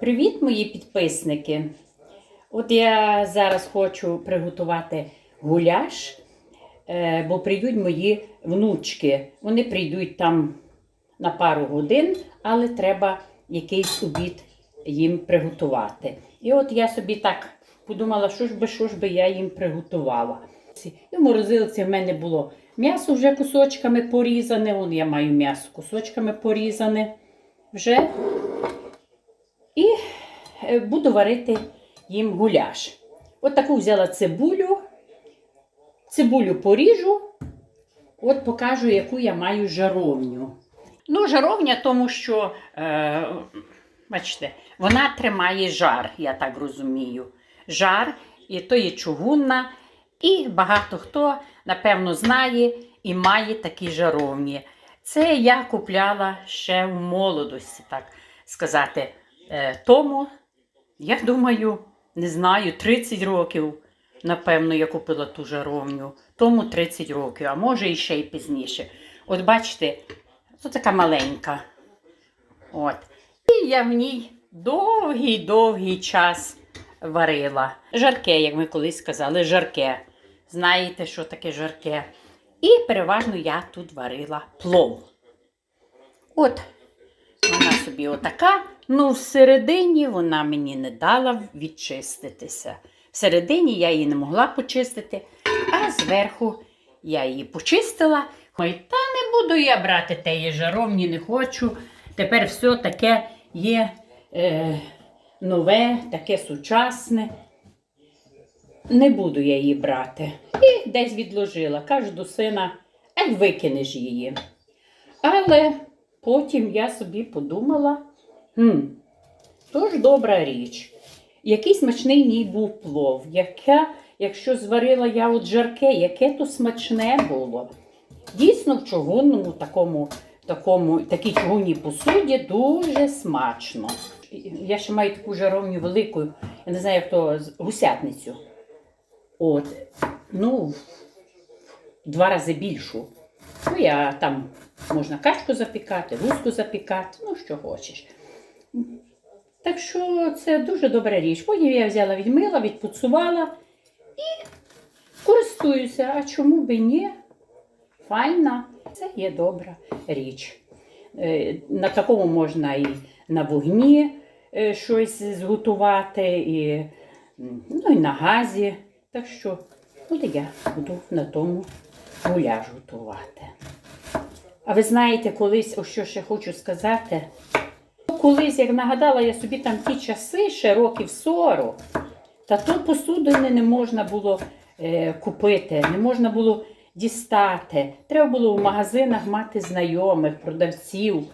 Привіт, мої підписники! От я зараз хочу приготувати гуляш, е, бо прийдуть мої внучки. Вони прийдуть там на пару годин, але треба якийсь обід їм приготувати. І от я собі так подумала, що ж би, що ж би я їм приготувала. І в морозилці в мене було м'ясо вже кусочками порізане. Вон я маю м'ясо кусочками порізане вже. Е, буду варити їм гуляш. От таку взяла цибулю. Цибулю поріжу. От покажу, яку я маю жаровню. Ну, жаровня, тому що, е, бачите, вона тримає жар, я так розумію. Жар, і то є чугунна, і багато хто, напевно, знає і має такі жаровні. Це я купляла ще в молодості, так сказати. Е, тому, я думаю, не знаю, 30 років, напевно, я купила ту жаровню. Тому 30 років, а може і ще й пізніше. От бачите, це така маленька. От. І я в ній довгий-довгий час варила. Жарке, як ми колись сказали, жарке. Знаєте, що таке жарке? І переважно я тут варила плов. От, вона собі отака. Ну, всередині вона мені не дала відчиститися. Всередині я її не могла почистити, а зверху я її почистила. Та не буду я брати теї жаровні, не хочу. Тепер все таке є е, нове, таке сучасне. Не буду я її брати. І десь відложила. Кажу до сина, ай викинеш її. Але потім я собі подумала, хм, то ж добра річ. Який смачний мій був плов. Яке, якщо зварила я от жарке, яке то смачне було. Дійсно, в чугунному такому, такому, такій чугунній посуді дуже смачно. Я ще маю таку жаровню велику, я не знаю, як то гусятницю. От, ну, два рази більшу. Ну, я там можна качку запікати, гуску запікати, ну що хочеш. Так що це дуже добра річ. Потім я взяла, відмила, відпуцувала і користуюся. А чому би ні? Файна, це є добра річ. Е, На такому можна і на вогні е, щось зготувати, і, ну, і на газі. Так що от я буду на тому гуляш готувати. А ви знаєте, колись, ось що ще хочу сказати. Колись, як нагадала я собі там ті часи, ще років 40, та то посудини не можна було е, купити, не можна було дістати. Треба було в магазинах мати знайомих, продавців,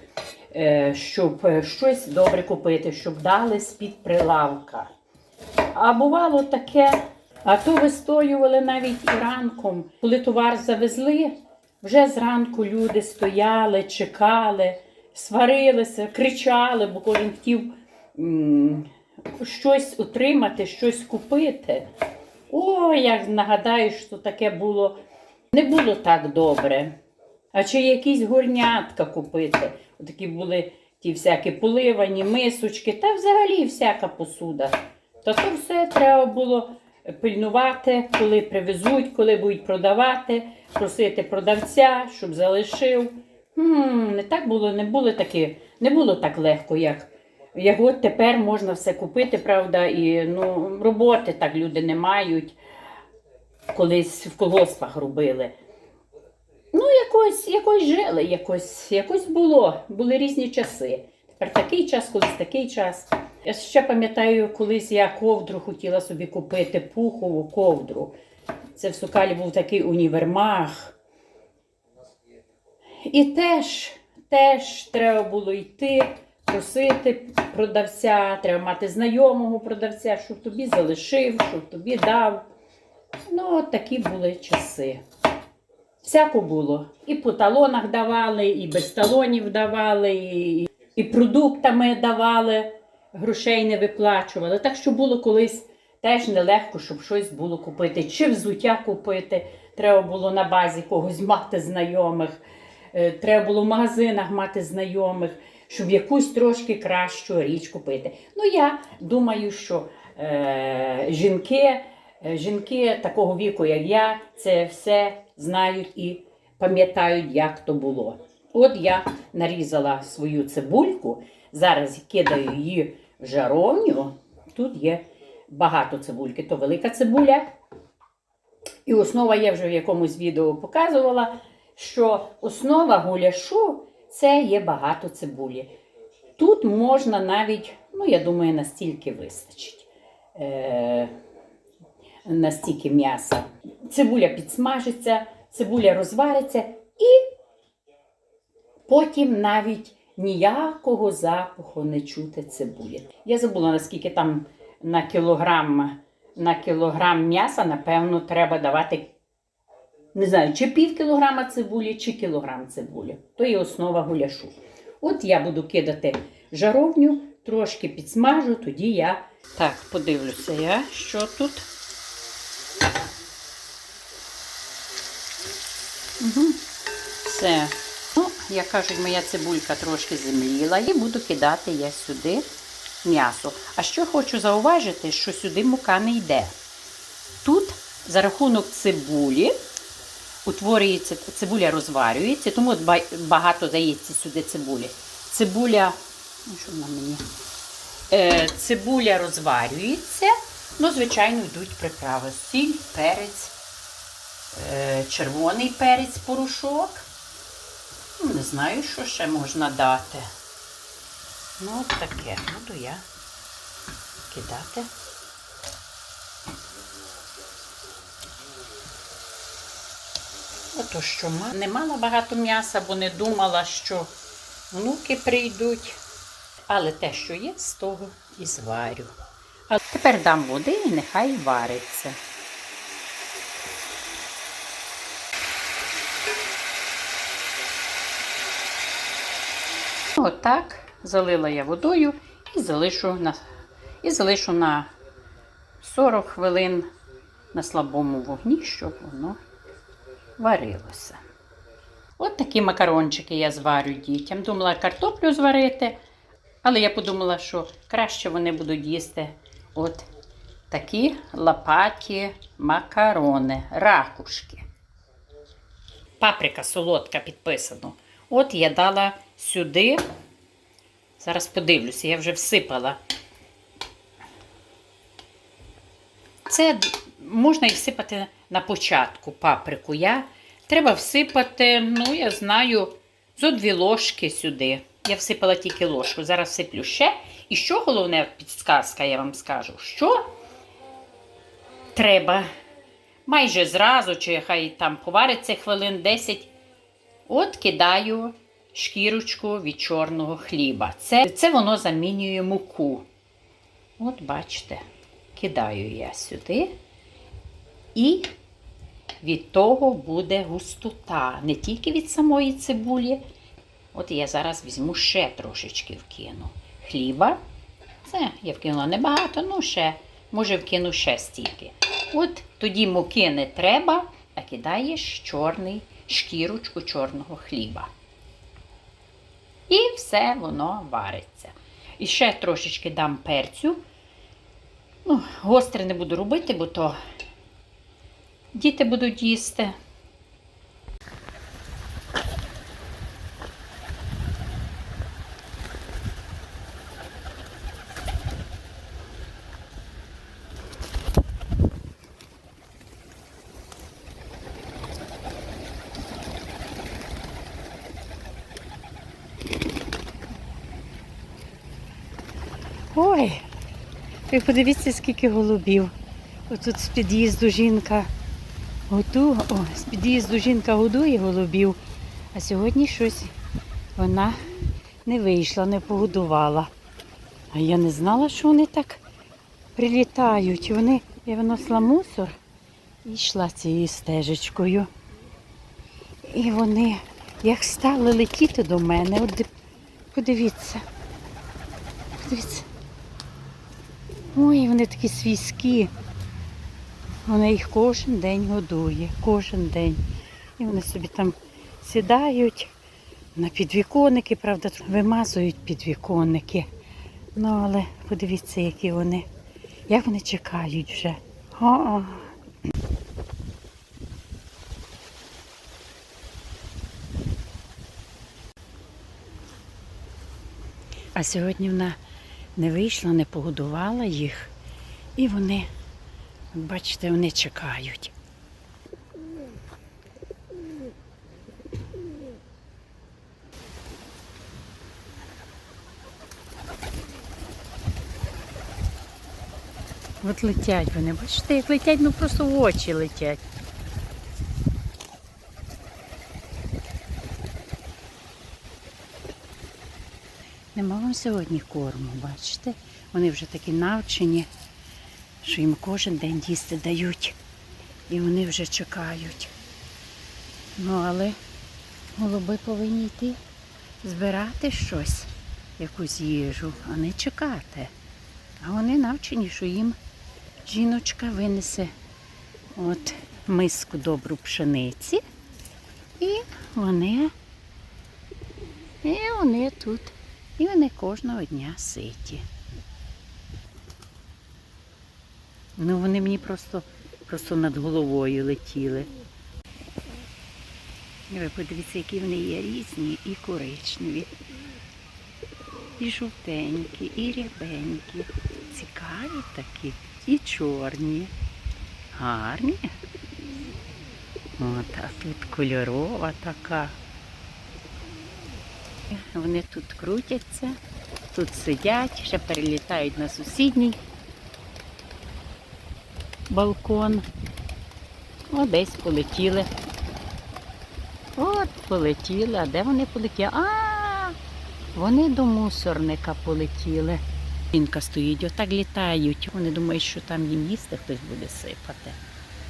е, щоб е, щось добре купити, щоб дали з-під прилавка. А бувало таке, а то вистоювали навіть і ранком. Коли товар завезли, вже зранку люди стояли, чекали, сварилися, кричали, бо кожен хотів щось отримати, щось купити. О, як нагадаю, що таке було, не було так добре. А чи якісь горнятка купити? Такі були ті всякі поливані, мисочки, та взагалі всяка посуда. Та то все треба було пильнувати, коли привезуть, коли будуть продавати, просити продавця, щоб залишив. Не так було, не було таке, не було так легко, як, як от тепер можна все купити, правда, і ну, роботи так люди не мають. Колись в колгоспах робили. Ну, якось, якось жили, якось, якось було. Були різні часи. Тепер такий час, колись такий час. Я ще пам'ятаю, колись я ковдру хотіла собі купити, пухову ковдру. Це в Сокалі був такий універмаг. І теж, теж треба було йти, просити продавця, треба мати знайомого продавця, щоб тобі залишив, щоб тобі дав. Ну, такі були часи. Всяко було. І по талонах давали, і без талонів давали, і, і продуктами давали, грошей не виплачували. Так що було колись теж нелегко, щоб щось було купити. Чи взуття купити, треба було на базі когось мати знайомих, треба було в магазинах мати знайомих, щоб якусь трошки кращу річ купити. Ну, я думаю, що е, жінки, е, жінки такого віку, як я, це все знають і пам'ятають, як то було. От я нарізала свою цибульку, зараз кидаю її в жаровню. Тут є багато цибульки, то велика цибуля. І основа я вже в якомусь відео показувала, що основа гуляшу це є багато цибулі. Тут можна навіть, ну я думаю, настільки вистачить. Е, настільки м'яса. Цибуля підсмажиться, цибуля розвариться і потім навіть ніякого запаху не чути цибулі. Я забула, наскільки там на кілограм, на кілограм м'яса, напевно, треба давати, не знаю, чи пів кілограма цибулі, чи кілограм цибулі. То є основа гуляшу. От я буду кидати жаровню, трошки підсмажу, тоді я. Так, подивлюся я, що тут. Угу. Все. Ну, як кажуть, моя цибулька трошки земліла, і буду кидати я сюди м'ясо. А що хочу зауважити, що сюди мука не йде. Тут за рахунок цибулі утворюється, цибуля розварюється, тому багато дається сюди цибулі. Цибуля, ну що вона мені? Е, цибуля розварюється, ну, звичайно, йдуть приправи. Сіль, перець, е, червоний перець, порошок. Ну, Не знаю, що ще можна дати. Ну, от таке. Буду я кидати. Ото що не мала багато м'яса, бо не думала, що внуки прийдуть. Але те, що є, з того і зварю. А тепер дам води і нехай вариться. Отак залила я водою і залишу на, і залишу на 40 хвилин на слабому вогні, щоб воно варилося. От такі макарончики я зварю дітям. Думала картоплю зварити, але я подумала, що краще вони будуть їсти от такі лопаті макарони, ракушки. Паприка солодка підписано. От я дала сюди. Зараз подивлюся, я вже всипала. Це можна і всипати на початку паприку. Я треба всипати, ну, я знаю, зо дві ложки сюди. Я всипала тільки ложку. Зараз всиплю ще. І що головне підсказка, я вам скажу, що треба майже зразу, чи хай там повариться хвилин 10, от кидаю шкірочку від чорного хліба. Це, це воно замінює муку. От бачите, кидаю я сюди. І від того буде густота. Не тільки від самої цибулі. От я зараз візьму ще трошечки вкину хліба. Це я вкинула небагато, ну ще, може, вкину ще стільки. От тоді муки не треба, а кидаєш чорний шкірочку чорного хліба. І все воно вариться. І ще трошечки дам перцю. Ну, гостре не буду робити, бо то діти будуть їсти. Ой, ви подивіться, скільки голубів. Отут з під'їзду жінка готу... О, з під'їзду жінка годує голубів, а сьогодні щось вона не вийшла, не погодувала. А я не знала, що вони так прилітають. Вони, я виносила мусор і йшла цією стежечкою. І вони як стали летіти до мене. От подивіться. Подивіться. Ой, вони такі свійські. Вона їх кожен день годує, кожен день. І вони собі там сідають, На підвіконники, правда, вимазують підвіконники. Ну, але подивіться, які вони. Як вони чекають вже. О, А сьогодні вона не вийшла, не погодувала їх. І вони, бачите, вони чекають. От летять вони, бачите, як летять, ну просто в очі летять. Нема вам сьогодні корму, бачите? Вони вже такі навчені, що їм кожен день їсти дають. І вони вже чекають. Ну, але голуби повинні йти збирати щось, якусь їжу, а не чекати. А вони навчені, що їм жіночка винесе от миску добру пшениці. І вони, і вони тут. І вони кожного дня ситі. Ну, вони мені просто, просто над головою летіли. Ви подивіться, які вони є різні і коричневі, і жовтенькі, і рябенькі. Цікаві такі, і чорні. Гарні. От, а тут кольорова така. Вони тут крутяться, тут сидять, ще перелітають на сусідній балкон. О, десь полетіли. От полетіли. А де вони полетіли? А, вони до мусорника полетіли. Жінка стоїть, отак літають. Вони думають, що там їм їсти хтось буде сипати.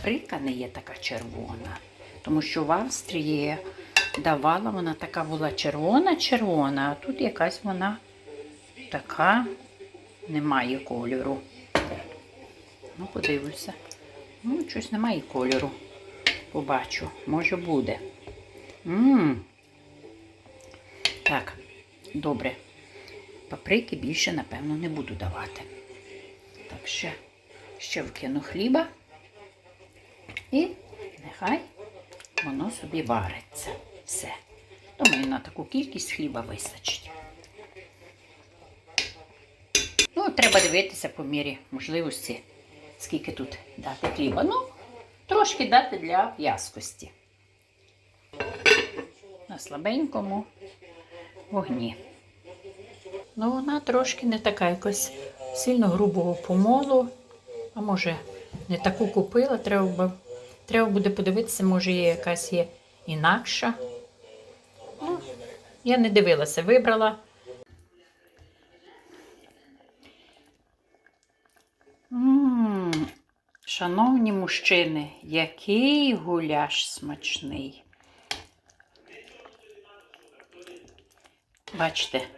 Рика не є така червона, тому що в Австрії давала вона така була червона-червона, а тут якась вона така немає кольору. Ну, подивлюся. Ну, щось немає кольору. Побачу, може буде. Мм. Так, добре. Паприки більше, напевно, не буду давати. Так, ще, ще вкину хліба. І нехай воно собі вариться. Все. Думаю, на таку кількість хліба вистачить. Ну, треба дивитися по мірі можливості, скільки тут дати хліба. Ну, трошки дати для в'язкості. На слабенькому вогні. Ну, вона трошки не така якось сильно грубого помолу. А може, не таку купила, треба, треба буде подивитися, може, є якась є інакша. Ну, я не дивилася, вибрала. Шановні мужчини, який гуляш смачний. Бачите,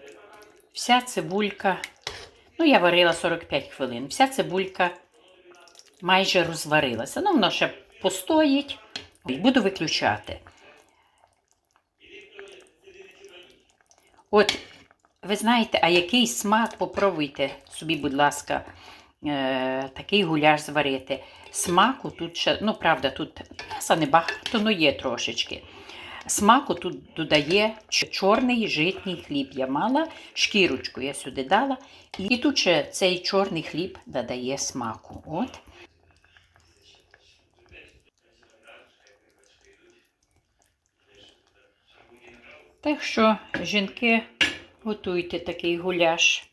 вся цибулька, ну я варила 45 хвилин, вся цибулька майже розварилася. Ну, воно ще постоїть. Буду виключати. От, ви знаєте, а який смак попробуйте собі, будь ласка, е, такий гуляш зварити. Смаку тут ще, ну правда, тут м'яса небагато, ну є трошечки. Смаку тут додає чорний житній хліб. Я мала шкірочку я сюди дала. І тут ще цей чорний хліб додає смаку. От. Так що, жінки, готуйте такий гуляш.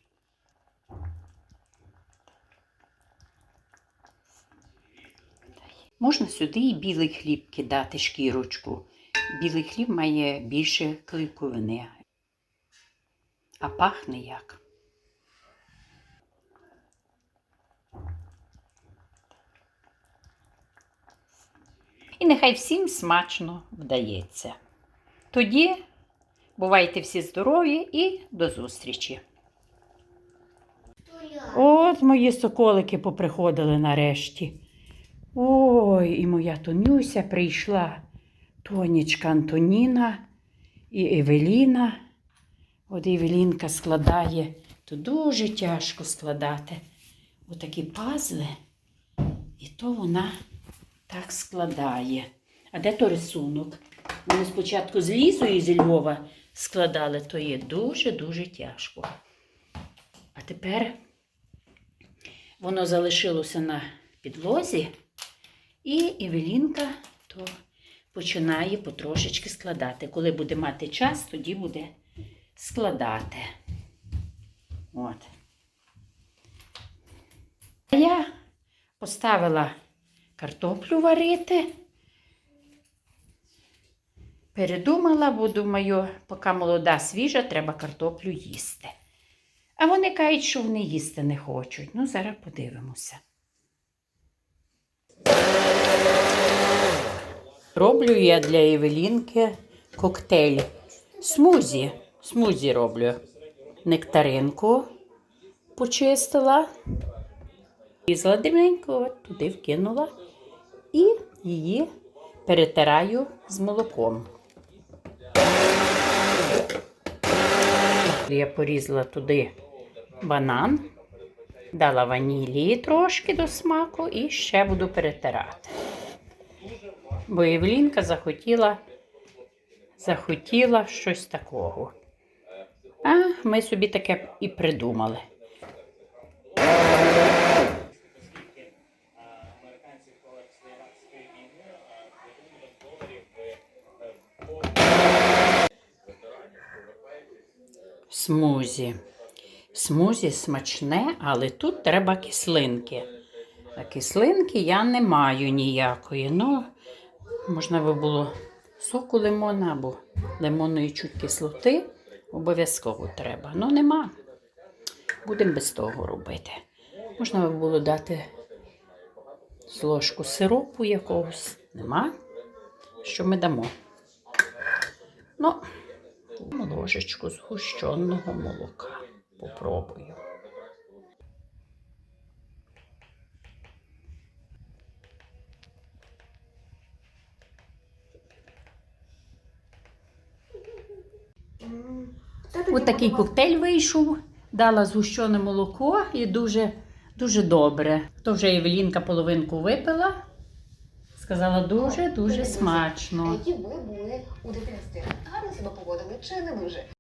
Можна сюди і білий хліб кидати шкірочку. Білий хліб має більше клейковини. А пахне як. І нехай всім смачно вдається. Тоді бувайте всі здорові і до зустрічі. От мої соколики поприходили нарешті. Ой, і моя Тонюся прийшла, Тонічка Антоніна і Евеліна. От Евелінка складає, то дуже тяжко складати отакі пазли, і то вона так складає. А де то рисунок? Ми спочатку з Лізою зі Львова складали, то є дуже-дуже тяжко. А тепер воно залишилося на підлозі, і Евелінка то починає потрошечки складати. Коли буде мати час, тоді буде складати. От. Я поставила картоплю варити. Передумала, бо думаю, поки молода свіжа, треба картоплю їсти. А вони кажуть, що вони їсти не хочуть. Ну, зараз подивимося. Роблю я для Євелінки коктейль. Смузі. Смузі роблю. Нектаринку почистила. Різала дрібненько, туди вкинула і її перетираю з молоком. Я порізала туди банан, дала ванілії трошки до смаку і ще буду перетирати. Бо Євлінка захотіла, захотіла щось такого. А ми собі таке і придумали. Смузі. Смузі смачне, але тут треба кислинки. А кислинки я не маю ніякої. Ну, можна би було соку лимона або лимонної чуть кислоти. Обов'язково треба. Ну, нема. Будемо без того робити. Можна би було дати з ложку сиропу якогось. Нема. Що ми дамо? Ну, ложечку згущеного молока. Попробую. Ось такий коктейль вийшов, дала згущене молоко і дуже, дуже добре. То вже Євелінка половинку випила. Сказала дуже, дуже смачно. Які ви були у дитинстві? Гарно себе поводили чи не дуже?